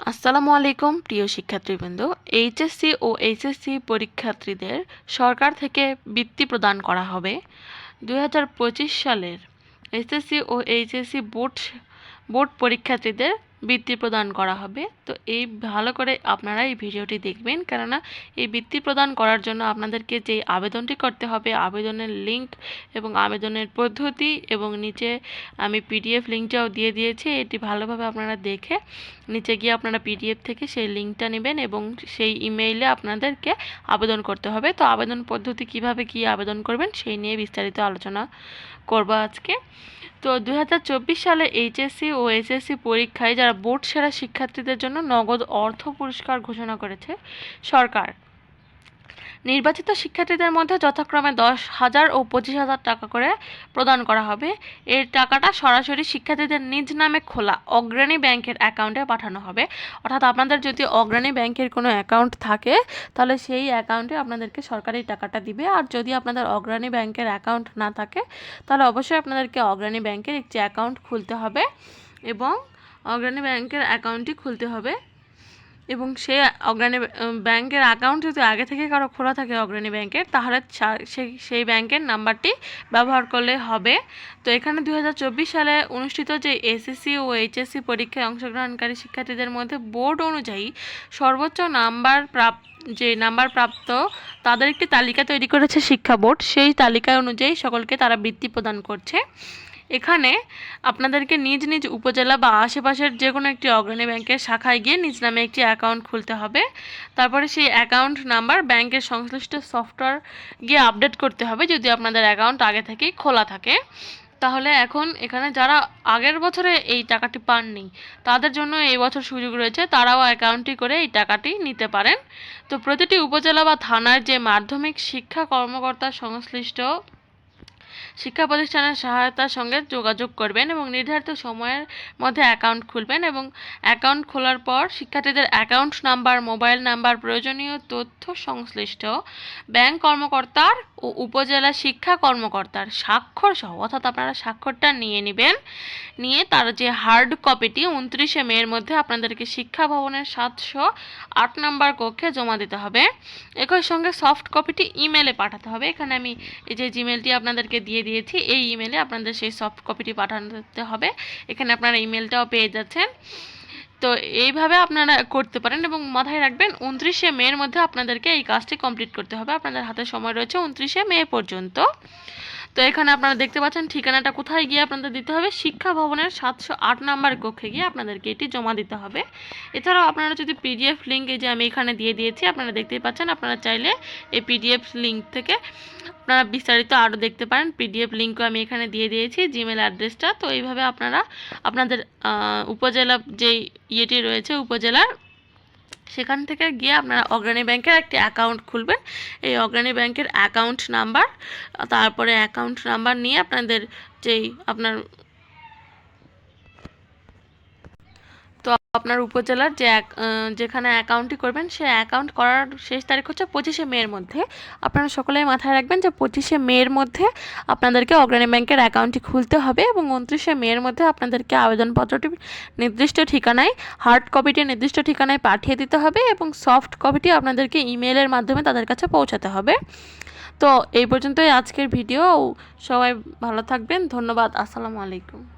আসসালামু আলাইকুম, প্রিয় শিক্ষার্থীবৃন্দ। এইচএসসি ও এইচএসসি পরীক্ষার্থীদের সরকার থেকে বৃত্তি প্রদান করা হবে। দু হাজার পঁচিশ সালের এসএসসি ও এইচএসসি বোর্ড বোর্ড পরীক্ষার্থীদের বৃত্তি প্রদান করা হবে। তো এই ভালো করে আপনারা এই ভিডিওটি দেখবেন। কেননা এই বৃত্তি প্রদান করার জন্য আপনাদেরকে যে আবেদনটি করতে হবে, আবেদনের লিংক এবং আবেদনের পদ্ধতি এবং নিচে আমি পিডিএফ লিঙ্কটাও দিয়ে দিয়েছি। এটি ভালোভাবে আপনারা দেখে নিচে গিয়ে আপনারা পিডিএফ থেকে সেই লিঙ্কটা নেবেন এবং সেই ইমেইলে আপনাদেরকে আবেদন করতে হবে। তো আবেদন পদ্ধতি কীভাবে কি আবেদন করবেন সেই নিয়ে বিস্তারিত আলোচনা করব আজকে। তো দু হাজার চব্বিশ সালে এইচএসসি ও এইচএসসি পরীক্ষায় যারা বোর্ড সেরা শিক্ষার্থীদের জন্য নগদ অর্থ পুরস্কার ঘোষণা করেছে সরকার। নির্বাচিত শিক্ষার্থীদের মধ্যে যথাক্রমে দশ হাজার ও পঁচিশ হাজার টাকা করে প্রদান করা হবে। এর টাকাটা সরাসরি শিক্ষার্থীদের নিজ নামে খোলা, অগ্রণী ব্যাংকের অ্যাকাউন্টে পাঠানো হবে। অর্থাৎ আপনাদের যদি অগ্রণী ব্যাংকের কোনো অ্যাকাউন্ট থাকে, তাহলে সেই অ্যাকাউন্টে আপনাদেরকে সরকারি টাকাটা দিবে। আর যদি আপনাদের অগ্রণী ব্যাংকের অ্যাকাউন্ট না থাকে, তাহলে অবশ্যই আপনাদেরকে অগ্রণী ব্যাংকের একটি অ্যাকাউন্ট খুলতে হবে এবং অগ্রণী ব্যাংকের অ্যাকাউন্টটি খুলতে হবে। এবং সে অগ্রণী ব্যাংকের অ্যাকাউন্ট যদি আগে থেকে কারও খোলা থাকে অগ্রণী ব্যাংকের, তাহলে সেই সেই ব্যাংকের নাম্বারটি ব্যবহার করলে হবে। তো এখানে দু হাজার চব্বিশ সালে অনুষ্ঠিত যে এসএসসি ও এইচএসসি পরীক্ষায় অংশগ্রহণকারী শিক্ষার্থীদের মধ্যে বোর্ড অনুযায়ী সর্বোচ্চ নাম্বার প্রাপ্ত যে নাম্বার প্রাপ্ত, তাদের একটি তালিকা তৈরি করেছে শিক্ষা বোর্ড। সেই তালিকা অনুযায়ী সকলকে তারা বৃত্তি প্রদান করছে। এখানে আপনাদেরকে নিজ নিজ উপজেলা বা আশেপাশের যে কোনো একটি অগ্রণী ব্যাংকের শাখায় গিয়ে নিজ নামে একটি অ্যাকাউন্ট খুলতে হবে। তারপরে সেই অ্যাকাউন্ট নাম্বার ব্যাংকের সংশ্লিষ্ট সফটওয়্যার গিয়ে আপডেট করতে হবে যদি আপনাদের অ্যাকাউন্ট আগে থেকেই খোলা থাকে। তাহলে এখন এখানে যারা আগের বছরে এই টাকাটি পাননি, তাদের জন্য এই বছর সুযোগ রয়েছে, তারাও অ্যাকাউন্টটি করে এই টাকাটি নিতে পারেন। তো প্রতিটি উপজেলা বা থানার যে মাধ্যমিক শিক্ষা কর্মকর্তা সংশ্লিষ্ট শিক্ষা প্রতিষ্ঠানের সহায়তার সঙ্গে যোগাযোগ করবেন এবং নির্ধারিত সময়ের মধ্যে অ্যাকাউন্ট খুলবেন এবং অ্যাকাউন্ট খোলার পর শিক্ষার্থীদের অ্যাকাউন্ট নাম্বার, মোবাইল নাম্বার, প্রয়োজনীয় তথ্য সংশ্লিষ্ট ব্যাংক কর্মকর্তার ও উপজেলা শিক্ষা কর্মকর্তার স্বাক্ষর সহ, অর্থাৎ আপনারা স্বাক্ষরটা নিয়ে নেবেন। নিয়ে তার যে হার্ড কপিটি উনত্রিশে মের মধ্যে আপনাদেরকে শিক্ষা ভবনের সাতশো আট নম্বর কক্ষে জমা দিতে হবে। একই সঙ্গে সফট কপিটি ইমেলে পাঠাতে হবে। এখানে আমি এই যে জিমেলটি আপনাদেরকে দিয়ে দিয়েছি, এই ইমেলে আপনাদের সেই সফট কপিটি পাঠাতে হবে। এখানে আপনারা ইমেলটাও পেয়ে যাচ্ছেন। তো এইভাবে আপনারা করতে পারেন এবং মাথায় রাখবেন, উনত্রিশে মের মধ্যে আপনাদেরকে এই কাজটি কমপ্লিট করতে হবে। আপনাদের হাতে সময় রয়েছে উনত্রিশে মে পর্যন্ত। তো এখানে আপনারা দেখতে পাচ্ছেন, ঠিকানাটা কোথায় গিয়ে আপনাদের দিতে হবে? শিক্ষা ভবনের সাতশো আট নাম্বার কক্ষে গিয়ে আপনাদেরকে এটি জমা দিতে হবে। এছাড়াও আপনারা যদি পিডিএফ লিঙ্ক এই যে আমি এখানে দিয়ে দিয়েছি, আপনারা দেখতেই পাচ্ছেন, আপনারা চাইলে এই পিডিএফ লিঙ্ক থেকে আপনারা বিস্তারিত আরও দেখতে পারেন। পিডিএফ লিঙ্কও আমি এখানে দিয়ে দিয়েছি জিমেল অ্যাড্রেসটা তো এইভাবে আপনারা আপনাদের উপজেলা যেই ইয়েটি রয়েছে, উপজেলার সেখান থেকে গিয়ে আপনারা অগ্রণী ব্যাংকের একটি অ্যাকাউন্ট খুলবেন। এই অগ্রণী ব্যাংকের অ্যাকাউন্ট নাম্বার তারপরে অ্যাকাউন্ট নাম্বার নিয়ে আপনাদের যেই আপনার তো আপনার উপজেলার যে যেখানে অ্যাকাউন্টটি করবেন, সে অ্যাকাউন্ট করার শেষ তারিখ হচ্ছে পঁচিশে মের মধ্যে। আপনারা সকলেই মাথায় রাখবেন যে পঁচিশে মের মধ্যে আপনাদেরকে অগ্রণী ব্যাংকের অ্যাকাউন্টটি খুলতে হবে এবং উনত্রিশে মের মধ্যে আপনাদেরকে আবেদনপত্রটি নির্দিষ্ট ঠিকানায় হার্ড কপিটি নির্দিষ্ট ঠিকানায় পাঠিয়ে দিতে হবে এবং সফট কপিটি আপনাদেরকে ইমেলের মাধ্যমে তাদের কাছে পৌঁছাতে হবে। তো এই পর্যন্তই আজকের ভিডিও সবাই ভালো থাকবেন। ধন্যবাদ। আসসালামু আলাইকুম।